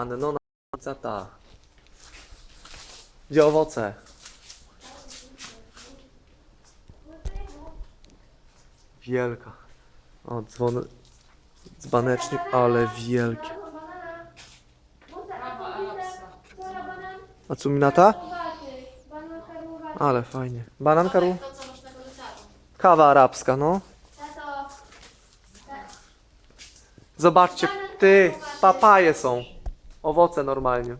Annona ta. Gdzie owoce? Wielka. O, dzwon... Dzbanecznik, ale wielki. A co minata? Ale fajnie. Banan korytarzu. Kawa arabska, no. Zobaczcie, ty, papaje są. Owoce normalnie.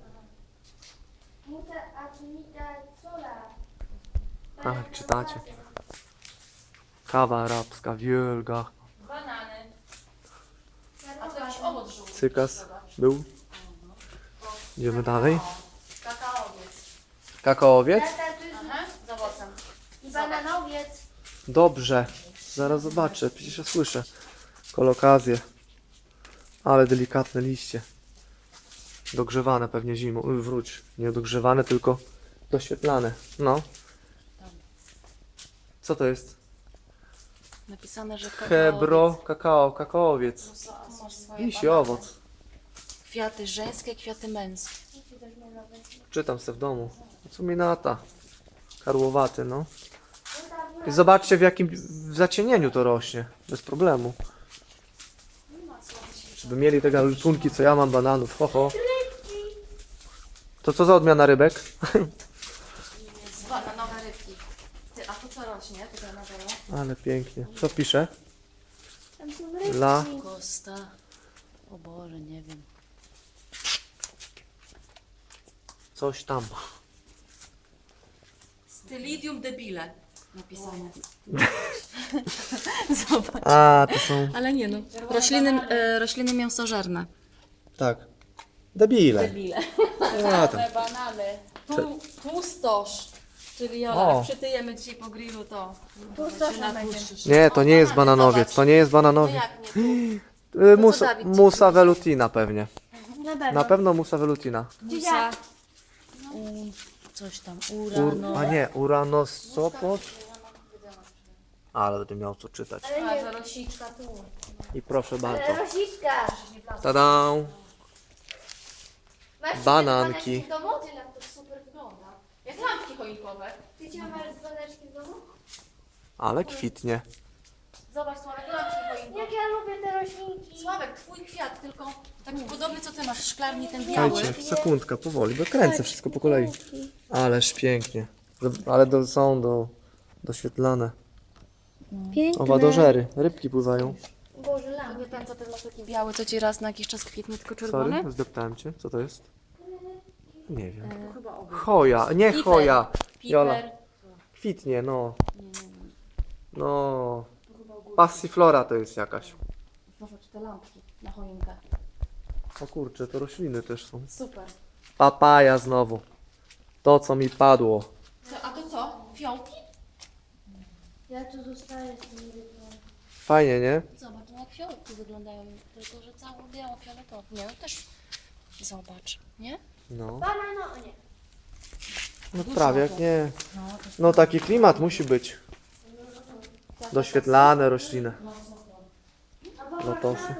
Ach, czytacie. Kawa arabska, wielka. Banany. A to jakiś owoc żółty. Cykas był. Idziemy dalej. Kakaowiec. Kakaowiec? Aha, z owocem. i bananowiec. Dobrze. Zaraz zobaczę, przecież ja słyszę. Kolokazję. Ale delikatne liście. Dogrzewane pewnie zimą. Uj, Wróć. Nie dogrzewane, tylko doświetlane. No. Co to jest? Napisane, że kakaowiec. Hebro, kakao, kakaowiec. Tu masz swoje banany. owoc. Kwiaty żeńskie, kwiaty męskie. Czytam se w domu. Co mi nata? Karłowaty, no. I zobaczcie w jakim w zacienieniu to rośnie. Bez problemu. Żeby mieli te gatunki, co ja mam bananów. Ho, ho. To co za odmiana rybek? Z bananowe rybki. Ty, a to co rośnie tutaj na dole? Ale pięknie. Co pisze? Tam są rybki. La. Kosta. O Boże, nie wiem. Coś tam. Stylidium debile. Napisane. Zobacz. A, to są... Ale nie no. Rośliny, e, rośliny mięsożerne. Tak. Debile. Debile. A, tam. banany. Tu, tłustosz. Czyli Jola, O. jak przytyjemy dzisiaj po grillu, to Pustosz się natłuszczysz. Nie, to nie jest bananowiec. To nie jest No bananowiec. jak nie? Y, Musa, co Dawid ci musa velutina pewnie. Na pewno. Na pewno musa velutina. Musa. Coś tam. Ur, Urano. a nie, Uranosopos. Ale będę miał co czytać. Ale A, nie, że rosiczka tu. I proszę ale bardzo. rosiczka. Tada! Masz Bananki. w domu? Ty, jak to super wygląda. Jak lampki choinkowe. Ty masz baneczki w domu? Ale kwitnie. Zobacz, Sławek, lampki choinkowe. Jak ja lubię te roślinki. Sławek, twój kwiat, tylko taki podobny, co ty masz w szklarni, ten biały. Czekajcie, sekundka, powoli, bo kręcę wszystko po kolei. Ależ pięknie. Do- Ale do, są do, doświetlane. Piękne. Owadożery, rybki pływają. Boże, lampy. Nie ten, co ten masz taki biały, co ci raz na jakiś czas kwitnie, tylko czerwony. Sorry, zdeptałem cię. Co to jest? Nie wiem. Chyba ogór. Choja, nie Piper. choja. Jola. Piper. Kwitnie, no. No. Passiflora to jest jakaś. Zobacz te lampki na choinkę. O kurczę, to rośliny też są. Super. Papaja znowu. To co mi padło. To, a to co? Fiołki? Ja tu zostaję z tymi rybkami. Fajnie, nie? Zobacz, no jak fiołki wyglądają, tylko że cało biało fioletowo. Nie, no też zobacz, nie? No. Banano, o nie. No prawie jak nie. No, No taki klimat musi być. Doświetlane rośliny. Lotosy.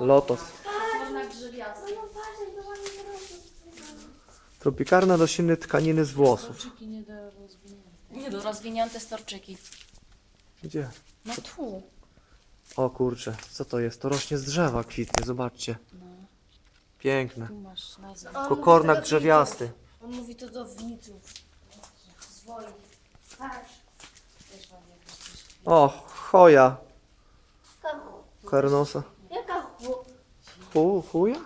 Lotos. No patrz, to ładnie wyrosło. Tropikalne rośliny tkaniny z włosów. Nie do rozwinięte. Nie do rozwinięte storczyki. Gdzie? No tu. O kurczę, co to jest? To rośnie z drzewa, kwitnie, zobaczcie. Piękne. Tu masz nazwę. Kokornak drzewiasty. On mówi to do widzów. Swoich. Patrz. O, choja. Karnosa. Jaka chu? Hu, chuja?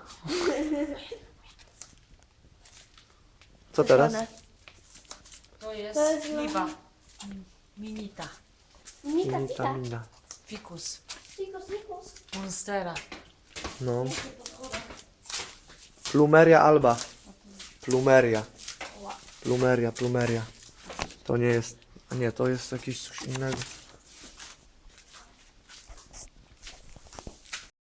Co teraz? To jest To jest liwa. Minita. Mika, fika. Witamina. Fikus. Fikus, fikus. Monstera. No. Plumeria alba. Plumeria. Plumeria, plumeria. To nie jest. Nie, to jest jakieś coś innego.